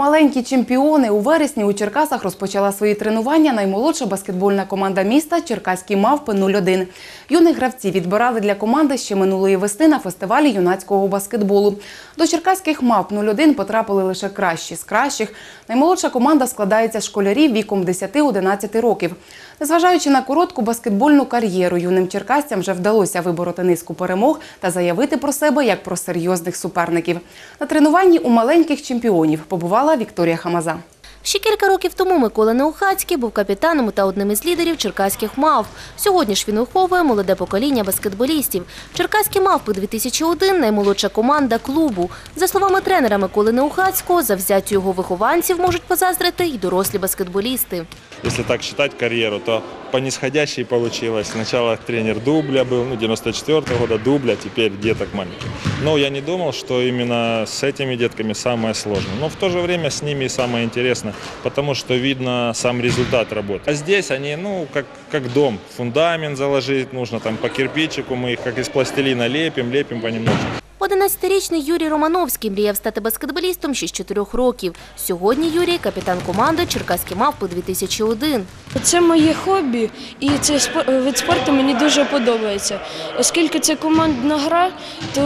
Маленькі чемпіони у вересні у Черкасах розпочала свої тренування наймолодша баскетбольна команда міста Черкаські мавпи 01. Юних гравців відбирали для команди ще минулої весни на фестивалі юнацького баскетболу. До черкаських мавп 01 потрапили лише кращі з кращих. Наймолодша команда складається школярів віком 10-11 років. Незважаючи на коротку баскетбольну кар'єру, юним черкасцям вже вдалося вибороти низку перемог та заявити про себе як про серйозних суперників. На тренуванні у маленьких чемпіонів побувала Вікторія Хамаза. Ще кілька років тому Микола Неухацький був капітаном та одним із лідерів черкаських мавп. Сьогодні ж він уховує молоде покоління баскетболістів. Черкаські мавпи 2001 – наймолодша команда клубу. За словами тренера Миколи Неухацького, завзяттю його вихованців можуть позаздрити й дорослі баскетболісти. Якщо так вважати кар'єру, то по нисходящей получилось. Сначала тренер дубля был, ну, 94 года дубля, теперь деток маленьких. Но я не думал, что именно с этими детками самое сложное. Но в то же время с ними и самое интересное, потому что видно сам результат работы. А здесь они, ну, как, как дом. Фундамент заложить нужно, там по кирпичику мы их как из пластилина лепим, лепим понемножку. 11-річний Юрій Романовський мріяв стати баскетболістом ще з 4 років. Сьогодні Юрій – капітан команди «Черкаські мавпи 2001». Це моє хобі, і цей вид спорту мені дуже подобається. Оскільки це командна гра, то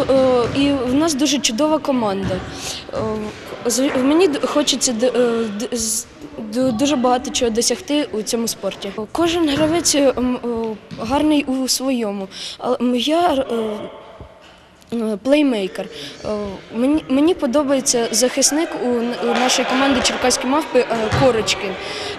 е, і в нас дуже чудова команда. Е, Мені хочеться е, дуже багато чого досягти у цьому спорті. Кожен гравець гарний у своєму. Я плеймейкер. Е, Мені, мені подобається захисник у, н- у нашій команді Черкаські мавпи е, Корочкин.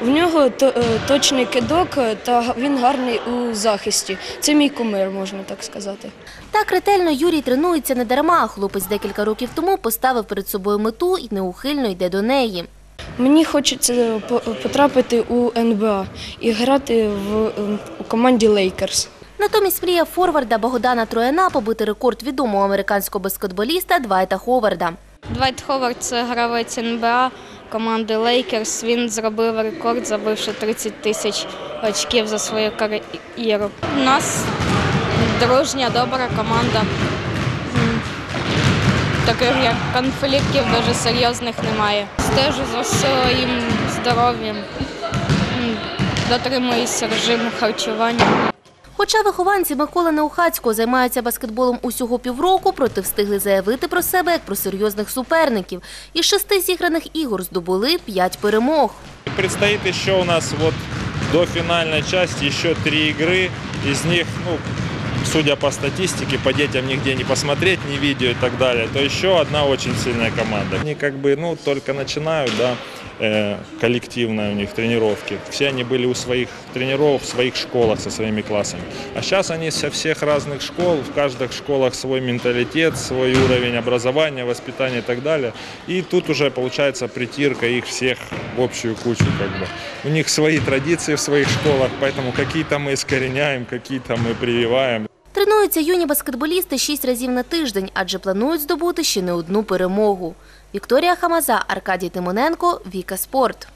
В нього е, точний кидок та він гарний у захисті. Це мій кумир, можна так сказати. Так ретельно Юрій тренується не дарма. Хлопець декілька років тому поставив перед собою мету і неухильно йде до неї. Мені хочеться потрапити у НБА і грати в, у команді Лейкерс. Натомість мрія форварда Богдана Трояна побити рекорд відомого американського баскетболіста Двайта Ховарда. Двайт Ховард це гравець НБА команди Лейкерс. Він зробив рекорд, забивши 30 тисяч очків за свою кар'єру. У нас дружня, добра команда. Таких як конфліктів дуже серйозних немає. Стежу за своїм здоров'ям, М, дотримуюсь режиму харчування. Хоча вихованці Миколи Неухацького займаються баскетболом усього півроку, проте встигли заявити про себе як про серйозних суперників. Із шести зіграних ігор здобули п'ять перемог. Предстоит еще у нас вот до финальной части еще три игры. Из них, ну, судя по статистике, по детям нигде не посмотреть, ни видео и так далее, то еще одна очень сильная команда. Они как бы, ну, только начинают, да, э, коллективные у них тренировки. Все они были у своих тренеров, в своих школах со своими классами. А сейчас они со всех разных школ, в каждых школах свой менталитет, свой уровень образования, воспитания и так далее. И тут уже получается притирка их всех в общую кучу. Как бы. У них свои традиции в своих школах, поэтому какие-то мы искореняем, какие-то мы прививаем. Тренуються юні баскетболісти шість разів на тиждень, адже планують здобути ще не одну перемогу. Вікторія Хамаза, Аркадій Тимоненко, Віка Спорт.